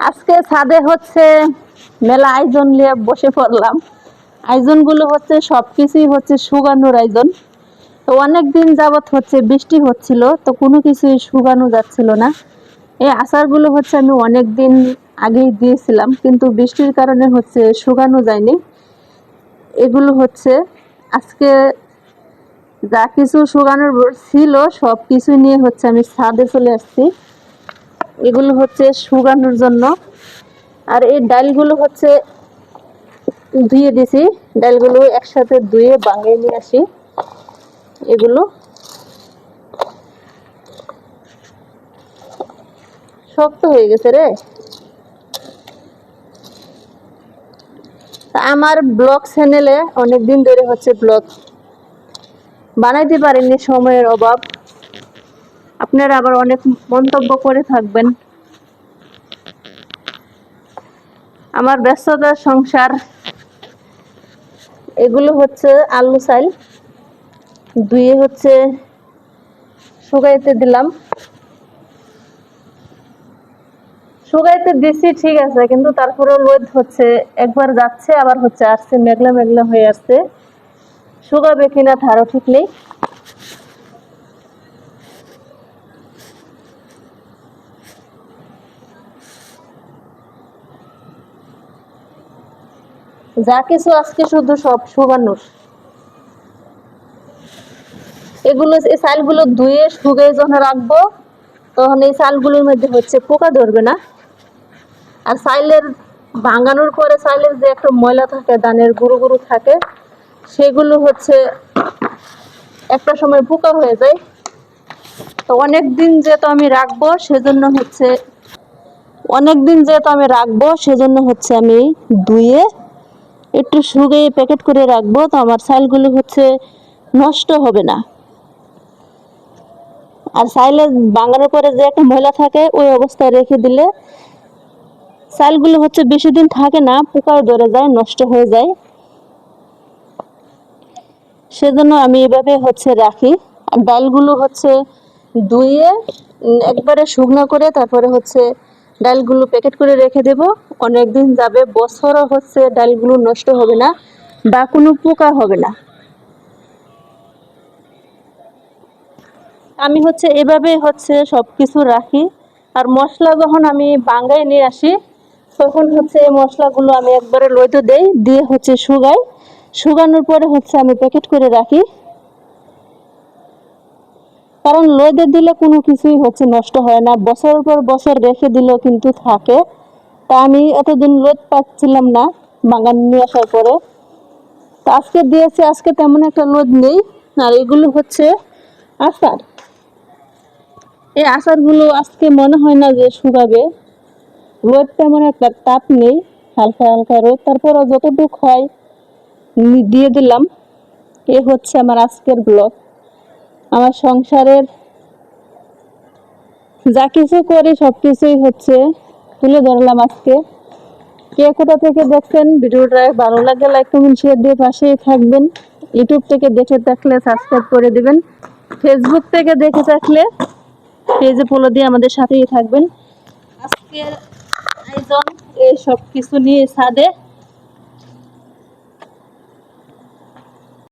আজকে ছাদে হচ্ছে মেলা আয়োজন নিয়ে বসে পড়লাম। আয়োজনগুলো হচ্ছে সব কিছুই হচ্ছে শুকানোর আয়োজন। তো অনেক দিন যাবত হচ্ছে বৃষ্টি হচ্ছিল, তো কোনো কিছুই শুকানো যাচ্ছিল না। এই আচারগুলো হচ্ছে আমি অনেক দিন আগেই দিয়েছিলাম, কিন্তু বৃষ্টির কারণে হচ্ছে শুকানো যায়নি। এগুলো হচ্ছে আজকে যা কিছু শুকানোর ছিল সব কিছু নিয়ে হচ্ছে আমি ছাদে চলে আসছি। এগুলো হচ্ছে শুকানোর জন্য। আর এই ডালগুলো হচ্ছে ধুয়ে দিছি। ডালগুলো একসাথে ধুয়ে বাঙিয়ে নিয়ে আসি। এগুলো শক্ত হয়ে গেছে রে। আমার ব্লগ চ্যানেলে অনেক দিন ধরে হচ্ছে ব্লগ। বানাইতে পারিনি সময়ের অভাব। আপনারা আবার অনেক মন্তব্য করে থাকবেন। আমার ব্যস্ততার সংসার, এগুলো হচ্ছে আলু চাল। ধুয়ে হচ্ছে শুকাইতে দিলাম। শুকাইতে দিছি, ঠিক আছে, কিন্তু তারপরে লোদ হচ্ছে। একবার যাচ্ছে, আবার হচ্ছে, আসছে মেঘলা মেঘলা হয়ে আসছে। শুকাবে কিনা তারও ঠিক নেই। যা কিছু আজকে শুধু সব শুকানোর। এগুলো এই চালগুলো ধুয়ে শুকিয়ে যখন রাখব, তখন এই চালগুলোর মধ্যে হচ্ছে পোকা ধরবে না। আর চাইলের ভাঙানোর পরে চাইলের যে একটা ময়লা থাকে, ধানের গুঁড়ো গুঁড়ো থাকে, সেগুলো হচ্ছে একটা সময় পোকা হয়ে যায়। তো অনেক দিন যেহেতু আমি রাখব, সেজন্য হচ্ছে অনেক দিন যেহেতু আমি রাখব, সেজন্য হচ্ছে আমি ধুয়ে একটু শুকিয়ে প্যাকেট করে রাখব তো আমার চালগুলো হচ্ছে নষ্ট হবে না। আর চাইলে বাঙানোর পরে যে একটা ময়লা থাকে, ওই অবস্থায় রেখে দিলে চালগুলো হচ্ছে বেশি দিন থাকে না পোকায় ধরে যায়, নষ্ট হয়ে যায়। সেজন্য আমি এভাবে হচ্ছে রাখি। আর ডালগুলো হচ্ছে ধুয়ে একবারে শুকনো করে তারপরে হচ্ছে ডালগুলো প্যাকেট করে রেখে দেব। অনেক দিন যাবে, বছরও হচ্ছে ডালগুলো নষ্ট হবে না বা কোনো পোকা হবে না। আমি হচ্ছে এভাবে হচ্ছে সব কিছু রাখি। আর মশলা যখন আমি বাঙ্গাই নিয়ে আসি, তখন হচ্ছে এই মশলাগুলো আমি একবারে লইতে দেই, দিয়ে হচ্ছে শুকাই। শুকানোর পরে হচ্ছে আমি প্যাকেট করে রাখি। কারণ লইদে দিলে কোনো কিছুই হচ্ছে নষ্ট হয় না। বছর পর বছর রেখে দিলেও কিন্তু থাকে। তা আমি এতদিন লোদ পাচ্ছিলাম না বাগান নিয়ে আসার পরে। তো আজকে দিয়েছি, আজকে তেমন একটা লোদ নেই। আর এগুলো হচ্ছে আচার। এই আচারগুলো আজকে মনে হয় না যে শুকাবে। রোদ তেমন একটা তাপ নেই, হালকা হালকা রোদ। তারপরও যতটুকু হয় দিয়ে দিলাম। এ হচ্ছে আমার আজকের ব্লগ। আমার সংসারের যা কিছু করি, সব কিছুই হচ্ছে তুলে ধরলাম আজকে। কে কোথা থেকে দেখছেন? ভিডিওটা ভালো লাগলে লাইক কমেন্ট শেয়ার দিয়ে পাশেই থাকবেন। ইউটিউব থেকে দেখে থাকলে সাবস্ক্রাইব করে দিবেন। ফেসবুক থেকে দেখে থাকলে পেজে ফলো দিয়ে আমাদের সাথেই থাকবেন। আজকের আয়োজন এই সব কিছু নিয়ে ছাদে